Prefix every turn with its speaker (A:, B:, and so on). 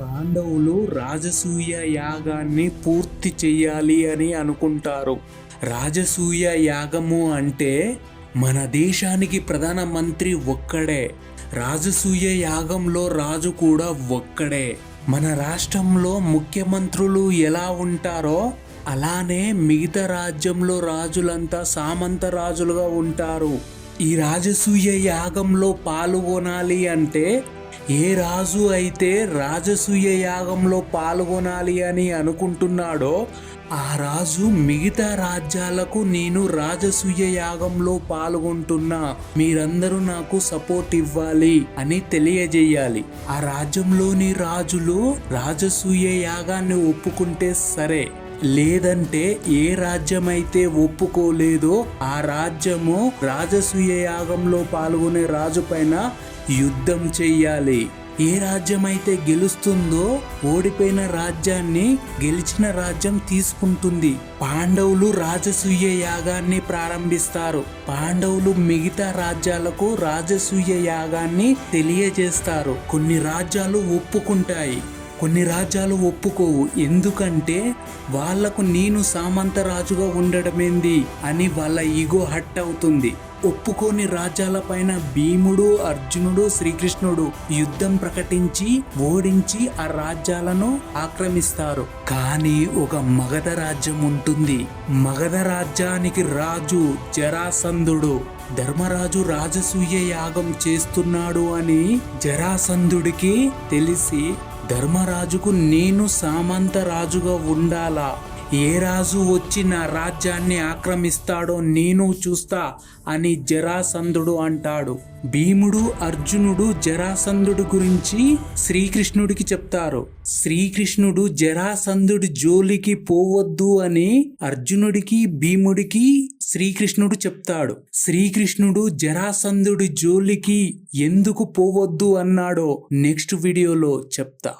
A: పాండవులు రాజసూయ యాగాన్ని పూర్తి చేయాలి అని అనుకుంటారు. రాజసూయ యాగము అంటే మన దేశానికి ప్రధానమంత్రి ఒక్కడే. రాజసూయ యాగంలో రాజు కూడా ఒక్కడే. మన రాష్ట్రంలో ముఖ్యమంత్రులు ఎలా ఉంటారో అలానే మిగతా రాజ్యంలో రాజులంతా సామంత రాజులుగా ఉంటారు. ఈ రాజసూయ యాగంలో పాల్గొనాలి అంటే ఏ రాజు అయితే రాజసూయ యాగంలో పాల్గొనాలి అని అనుకుంటున్నాడో ఆ రాజు మిగతా రాజ్యాలకు నేను రాజసూయ యాగంలో పాల్గొంటున్నా. మీరందరూ నాకు సపోర్ట్ ఇవ్వాలి అని తెలియజేయాలి. ఆ రాజ్యంలోని రాజులు రాజసూయ యాగాన్ని ఒప్పుకుంటే సరే. లేదంటే ఏ రాజ్యమైతే ఒప్పుకోలేదో ఆ రాజ్యము రాజసూయ యాగంలో పాల్గొనే రాజు పైన యుద్ధం చెయ్యాలి. ఏ రాజ్యమైతే గెలుస్తుందో ఓడిపోయిన రాజ్యాన్ని గెలిచిన రాజ్యం తీసుకుంటుంది. పాండవులు రాజసూయ యాగాన్ని ప్రారంభిస్తారు. పాండవులు మిగతా రాజ్యాలకు రాజసూయ యాగాన్ని తెలియజేస్తారు. కొన్ని రాజ్యాలు ఒప్పుకుంటాయి. కొన్ని రాజ్యాలు ఒప్పుకోవు. ఎందుకంటే వాళ్ళకు నేను సామంత రాజుగా ఉండడమేంది అని వాళ్ళ ఈగో హట్ అవుతుంది. ఒప్పుకోని రాజ్యాలపైన భీముడు అర్జునుడు శ్రీకృష్ణుడు యుద్ధం ప్రకటించి ఓడించి ఆ రాజ్యాలను ఆక్రమిస్తారు. కానీ ఒక మగధ రాజ్యం ఉంటుంది. మగధ రాజ్యానికి రాజు జరాసంధుడు. ధర్మరాజు రాజసూయ యాగం చేస్తున్నాడు అని జరాసంధుడికి తెలిసి ధర్మరాజుకు నేను సామంత రాజుగా ఉండాలా? ఏ రాజు వచ్చి నా రాజ్యాన్ని ఆక్రమిస్తాడో నేను చూస్తా అని జరాసంధుడు అంటాడు. భీముడు అర్జునుడు జరాసంధుడు గురించి శ్రీకృష్ణుడికి చెప్తారు. శ్రీకృష్ణుడు జరాసంధుడి జోలికి పోవద్దు అని అర్జునుడికి భీముడికి శ్రీకృష్ణుడు చెప్తాడు. శ్రీకృష్ణుడు జరాసంధుడి జోలికి ఎందుకు పోవద్దు అన్నాడో నెక్స్ట్ వీడియోలో చెప్తా.